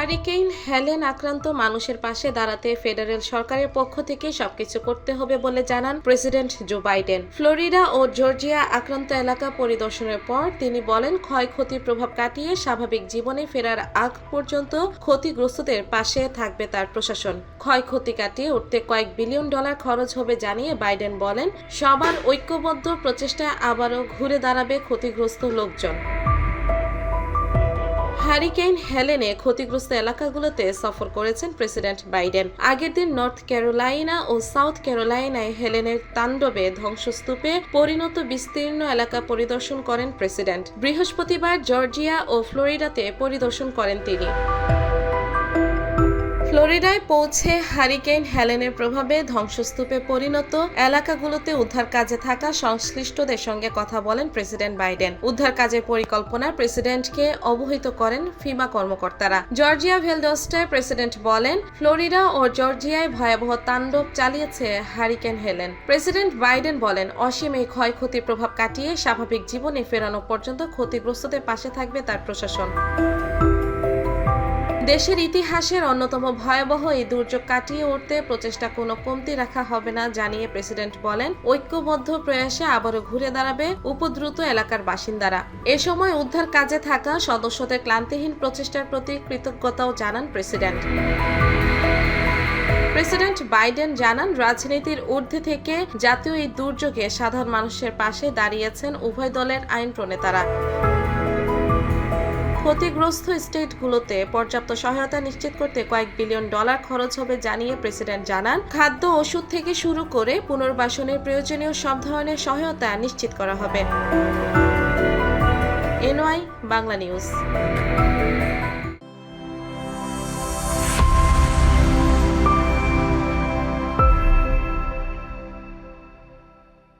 হারিকেইন, Helen আক্রান্ত মানুষের পাশে দাঁড়াতে ফেডারেল সরকারের পক্ষ থেকে সবকিছু করতে হবে বলে জানান প্রেসিডেন্ট জো বাইডেন। ফ্লোরিডা ও জর্জিয়া আক্রান্ত এলাকা পরিদর্শনের পর তিনি বলেন ক্ষয়ক্ষতির প্রভাব কাটিয়ে স্বাভাবিক জীবনে ফেরার আগ পর্যন্ত ক্ষতিগ্রস্তদের পাশে থাকবে তার প্রশাসন। ক্ষয়ক্ষতি কাটিয়ে উঠতে কয়েক বিলিয়ন ডলার খরচ হবে জানিয়ে বাইডেন বলেন, সবার ঐক্যবদ্ধ প্রচেষ্টায় আবারও ঘুরে দাঁড়াবে ক্ষতিগ্রস্ত লোকজন। হ্যারিকেইন হেলেনে ক্ষতিগ্রস্ত এলাকাগুলোতে সফর করেছেন প্রেসিডেন্ট বাইডেন। আগের দিন নর্থ ক্যারোলাইনা ও সাউথ ক্যারোলাইনায় হেলেনের তাণ্ডবে ধ্বংসস্তূপে পরিণত বিস্তীর্ণ এলাকা পরিদর্শন করেন প্রেসিডেন্ট। বৃহস্পতিবার জর্জিয়া ও ফ্লোরিডাতে পরিদর্শন করেন তিনি। ফ্লোরিডায় পৌঁছে হারিকেন হেলেনের প্রভাবে ধ্বংসস্তূপে পরিণত এলাকাগুলোতে উদ্ধার কাজে থাকা সংশ্লিষ্টদের সঙ্গে কথা বলেন প্রেসিডেন্ট বাইডেন। উদ্ধার কাজের পরিকল্পনা প্রেসিডেন্টকে অবহিত করেন ফিমা কর্মকর্তারা। জর্জিয়া ভেলডস্টায় প্রেসিডেন্ট বলেন, ফ্লোরিডা ও জর্জিয়ায় ভয়াবহ তাণ্ডব চালিয়েছে হারিকেন হেলেন। প্রেসিডেন্ট বাইডেন বলেন, অসীম এই ক্ষয়ক্ষতির প্রভাব কাটিয়ে স্বাভাবিক জীবনে ফেরানো পর্যন্ত ক্ষতিগ্রস্তদের পাশে থাকবে তার প্রশাসন। দেশের ইতিহাসের অন্যতম ভয়াবহ এই দুর্যোগ কাটিয়ে উঠতে প্রচেষ্টা কোনো কমতি রাখা হবে না জানিয়ে প্রেসিডেন্ট বলেন, ঐক্যবদ্ধ প্রয়াসে আবারও ঘুরে দাঁড়াবে উপদ্রুত এলাকার বাসিন্দারা। এ সময় উদ্ধার কাজে থাকা সদস্যদের ক্লান্তিহীন প্রচেষ্টার প্রতি কৃতজ্ঞতাও জানান প্রেসিডেন্ট। প্রেসিডেন্ট বাইডেন জানান, রাজনীতির ঊর্ধ্বে থেকে জাতীয় এই দুর্যোগে সাধারণ মানুষের পাশে দাঁড়িয়েছেন উভয় দলের আইন প্রণেতারা ক্ষতিগ্রস্ত স্টেটগুলোতে পর্যাপ্ত সহায়তা নিশ্চিত করতে কয়েক বিলিয়ন ডলার খরচ হবে জানিয়ে প্রেসিডেন্ট জানান। খাদ্য ওষুধ থেকে শুরু করে পুনর্বাসনের প্রয়োজনীয় সব ধরনের সহায়তা নিশ্চিত করা হবে। NY, Bangla news.